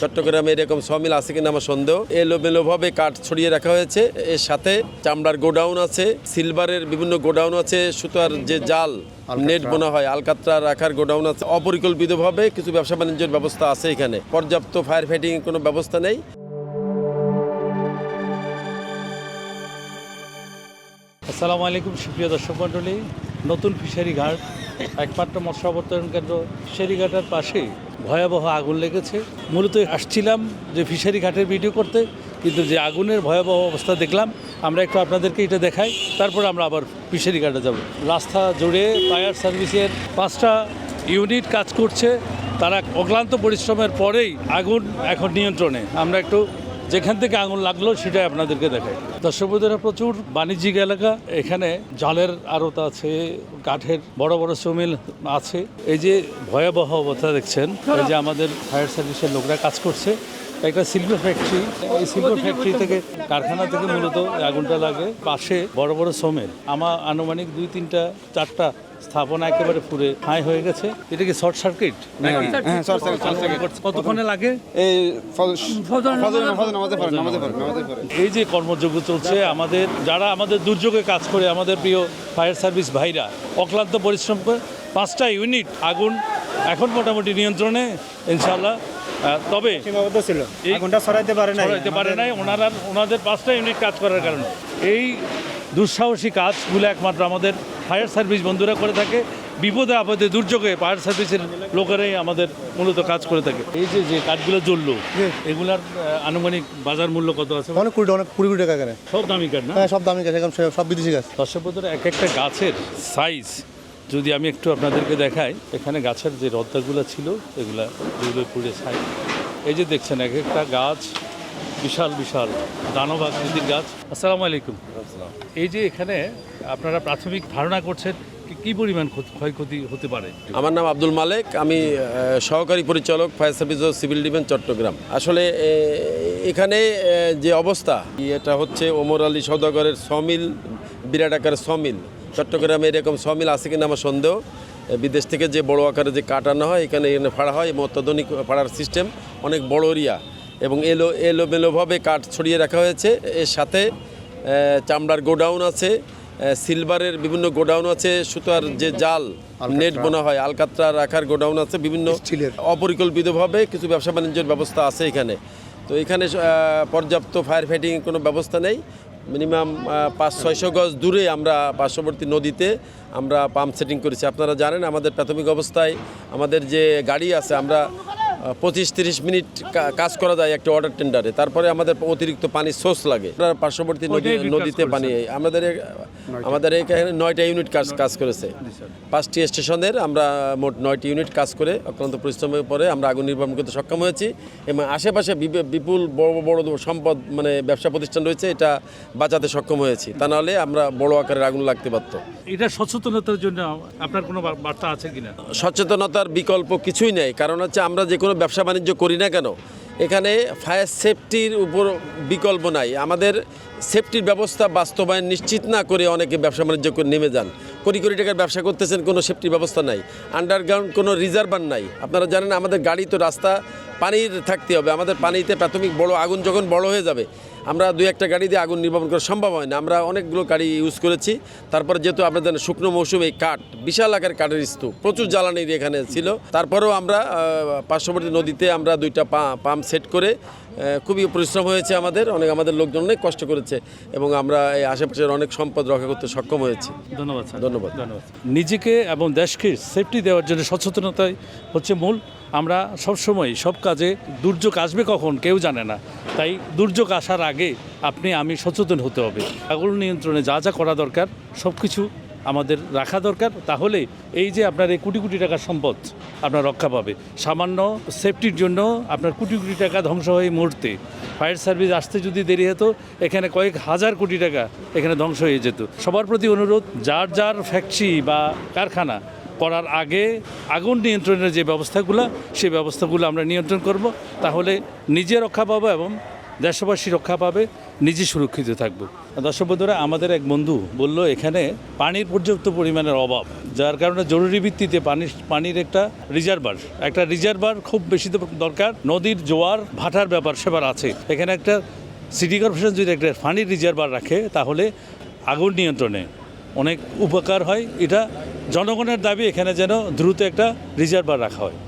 চট্টগ্রামে এরকম সমিল আছে কিনা আমার সন্দেহ। এলোমেলোভাবে কাঠ ছড়িয়ে রাখা হয়েছে। এর সাথে চামড়ার গোডাউন আছে সিলভারের বিভিন্ন গোডাউন আছে সুতার যে জাল নেট বোনা হয় আলকাতরা রাখার গোডাউন আছে। অপরিকল্পিতভাবে কিছু ব্যবসা বাণিজ্যের ব্যবস্থা আছে এখানে। পর্যাপ্ত ফায়ার ফাইটিং কোনো ব্যবস্থা নেই। আসসালামু আলাইকুম সুপ্রিয় দর্শক মণ্ডলী। নতুন ফিশারি ঘাট একমাত্র মৎস্য অবতরণ কেন্দ্র। ফিশারি ঘাটের পাশে ভয়াবহ আগুন লেগেছে। মূলত আসছিলাম যে ফিশারি ঘাটের ভিডিও করতে, কিন্তু যে আগুনের ভয়াবহ অবস্থা দেখলাম, আমরা একটু আপনাদেরকে এটা দেখাই, তারপর আমরা আবার ফিশারি ঘাটে যাব। রাস্তা জুড়ে ফায়ার সার্ভিসের পাঁচটা ইউনিট কাজ করছে, তারা অক্লান্ত পরিশ্রমের পরেই আগুন এখন নিয়ন্ত্রণে। আমরা একটু যেখান থেকে আগুন লাগল সেটাই আপনাদেরকে দেখাই। দর্শকদের প্রচুর বাণিজ্যিক এলাকা এখানে জালের আড়ত আছে কাঠের বড় বড় সমিল আছে। এই যে ভয়াবহ অবস্থা দেখছেন এই যে আমাদের ফায়ার সার্ভিসের লোকরা কাজ করছে একটা শিল্প ফ্যাক্টরি এই শিল্প ফ্যাক্টরি থেকে কারখানা থেকে মূলত আগুনটা লাগে। পাশে বড় বড় সমেল আমার আনুমানিক দুই তিনটা চারটা স্থাপনা একেবারে পুরে হাই হয়ে গেছে। এটা কি শর্ট সার্কিট? হ্যাঁ শর্ট সার্কিট শর্ট সার্কিট। কতক্ষণে লাগে? এই যে কর্মযোগ্য চলছে আমাদের যারা আমাদের দুর্যোগে কাজ করে আমাদের প্রিয় ফায়ার সার্ভিস ভাইরা অক্লান্ত পরিশ্রম করে পাঁচটা ইউনিট আগুন এখন মোটামুটি নিয়ন্ত্রণে ইনশাল্লাহ তবে সীমাবদ্ধ ছিল। এই- আগুনটা সরাইতে পারে নাই। ছড়াইতে পারে নাই। ওনারা ওনাদের পাঁচটা ইউনিট কাজ করার কারণে। এই দুঃসাহসী কাজগুলো একমাত্র আমাদের ফায়ার সার্ভিস বন্ধুরা করে থাকে বিপদে আপদে দুর্যোগে ফায়ার সার্ভিসের লোকেরাই আমাদের মূলত কাজ করে থাকে। এই যে যে কাঠগুলো জ্বললো এগুলার আনুমানিক বাজার মূল্য কত আছে? অনেক কুড়ি অনেক কুড়ি কুড়ি টাকা করে। সব দামি কাঠ না? হ্যাঁ সব দামি গাছ এখন সব বিদেশি গাছ দর্শকবন্ধুরা এক একটা গাছের সাইজ যদি আমি একটু আপনাদেরকে দেখাই এখানে গাছের যে রদ্দাগুলো ছিল এগুলা যেগুলো পুড়ে সাইজ এই যে দেখছেন এক একটা গাছ বিশাল বিশাল দানব আকৃতির গাছ। আসসালামু আলাইকুম। এই যে এখানে আপনারা প্রাথমিক ধারণা করছেন কি- পরিমাণ ক্ষতি- ক্ষয়ক্ষতি হতে পারে? আমার নাম আব্দুল মালেক, আমি সহকারী পরিচালক ফায়ার সার্ভিস ও সিভিল ডিফেন্স চট্টগ্রাম। আসলে এখানে যে অবস্থা, এটা হচ্ছে ওমর আলী সৌদাগরের সমিল, বিরাট আকারের সমিল। চট্টগ্রামে এরকম সমিল আছে কিনা আমার সন্দেহ। বিদেশ থেকে যে বড় আকারে যে কাঠ আনা হয়, এখানে এখানে ফাড়া হয় এবং অত্যাধুনিক ফাড়ার সিস্টেম, অনেক বড় এরিয়া। এবং এলো, এলোমেলোভাবে কাঠ ছড়িয়ে রাখা হয়েছে। এর সাথে চামড়ার গোডাউন আছে। সিলভারের বিভিন্ন গোডাউন আছে সুতার যে জাল নেট বোনা হয় আলকাতরা রাখার গোডাউন আছে বিভিন্ন। অপরিকল্পিতভাবে কিছু ব্যবসা বাণিজ্যের ব্যবস্থা আছে এখানে। তো এখানে পর্যাপ্ত ফায়ার ফাইটিং কোনো ব্যবস্থা নেই। মিনিমাম পাঁচ ছয়শো গজ দূরে আমরা পার্শ্ববর্তী নদীতে আমরা পাম্প সেটিং করেছি। আপনারা জানেন আমাদের প্রাথমিক অবস্থায় আমাদের যে গাড়ি আছে আমরা পঁচিশ তিরিশ মিনিট কাজ করা যায় একটা অর্ডার টেন্ডারে তারপরে আমাদের অতিরিক্ত পানির সোর্স লাগে। আমরা পার্শ্ববর্তী নদী নদীতে পানি আমাদের আমাদের এখানে নয়টা ইউনিট কাজ কাজ করেছে। পাঁচটি স্টেশনের আমরা মোট নয়টি ইউনিট কাজ করে অক্লান্ত পরিশ্রমের পরে আমরা আগুন নির্বাপন করতে সক্ষম হয়েছি এবং আশেপাশে বিপ- বিপুল বড় বড় সম্পদ মানে ব্যবসা প্রতিষ্ঠান রয়েছে এটা বাঁচাতে সক্ষম হয়েছি। তা নাহলে আমরা বড় আকারের আগুন লাগতে পারত। এটা সচেতনতার জন্য আপনার কোনো বার্তা আছে কিনা? সচেতনতার বিকল্প কিছুই নেই। কারণ হচ্ছে আমরা যে কোনো ব্যবসা বাণিজ্য করি না কেন এখানে ফায়ার সেফটির উপর বিকল্প নাই। আমাদের সেফটির ব্যবস্থা বাস্তবায়ন নিশ্চিত না করে অনেকে ব্যবসা বাণিজ্য করে নেমে যান। কোটি কোটি টাকার ব্যবসা করতেছেন, কোনো সেফটির ব্যবস্থা নাই। আন্ডারগ্রাউন্ড কোনো রিজার্ভার নাই। আপনারা জানেন, আমাদের গাড়ি তো রাস্তা পানির থাকতে হবে। আমাদের পানিতে প্রাথমিক বড় আগুন যখন বড় হয়ে যাবে আমরা দুই একটা গাড়ি দিয়ে আগুন নির্বাপন করা সম্ভব হয় না। আমরা অনেকগুলো গাড়ি ইউজ করেছি। তারপরে যেহেতু আপনাদের জানেন শুকনো মৌসুমে এই কাঠ বিশাল আকার কাঠের স্তূপ প্রচুর জ্বালানির এখানে ছিল। তারপরেও আমরা পার্শ্ববর্তী নদীতে আমরা দুইটা পাম্প সেট করে খুবই পরিশ্রম হয়েছে আমাদের। অনেক আমাদের লোকজন অনেক কষ্ট করেছে এবং আমরা এই আশেপাশের অনেক সম্পদ রক্ষা করতে সক্ষম হয়েছি। ধন্যবাদ ধন্যবাদ। ধন্যবাদ। নিজেকে এবং দেশকে সেফটি দেওয়ার জন্য সচেতনতাই হচ্ছে মূল আমরা সব সময় সব কাজে দুর্যোগ আসবে কখন কেউ জানে না। তাই দুর্যোগ আসার আগে আপনি, আমি সচেতন হতে হবে। আগুন নিয়ন্ত্রণে যা যা করা দরকার, সব কিছু আমাদের রাখা দরকার। তাহলে এই যে আপনার এই কোটি কোটি টাকার সম্পদ আপনার রক্ষা পাবে। সামান্য সেফটির জন্য আপনার কোটি কোটি টাকা ধ্বংস হয়ে মুহূর্তে। ফায়ার সার্ভিস আসতে যদি দেরি হতো, এখানে কয়েক হাজার কোটি টাকা এখানে ধ্বংস হয়ে যেত। সবার প্রতি অনুরোধ, যার যার ফ্যাক্টরি বা কারখানা করার আগে আগুন নিয়ন্ত্রণের যে ব্যবস্থাগুলো, সেই ব্যবস্থাগুলো আমরা নিয়ন্ত্রণ করব। তাহলে নিজে রক্ষা পাবো এবং দেশবাসী রক্ষা পাবে, নিজে সুরক্ষিত থাকবে। দর্শক বন্ধুরা, আমাদের এক বন্ধু বলল, এখানে পানির পর্যাপ্ত পরিমাণের অভাব, যার কারণে জরুরি ভিত্তিতে পানির পানির একটা রিজার্ভার একটা রিজার্ভার খুব বেশি দরকার, নদীর জোয়ার, ভাটার ব্যাপার সেবার আছে। এখানে একটা সিটি কর্পোরেশন যদি একটা পানির রিজার্ভার রাখে, তাহলে আগুন নিয়ন্ত্রণে অনেক উপকার হয়। এটা জনগণের দাবি এখানে যেন দ্রুত একটা রিজার্ভার রাখা হয়।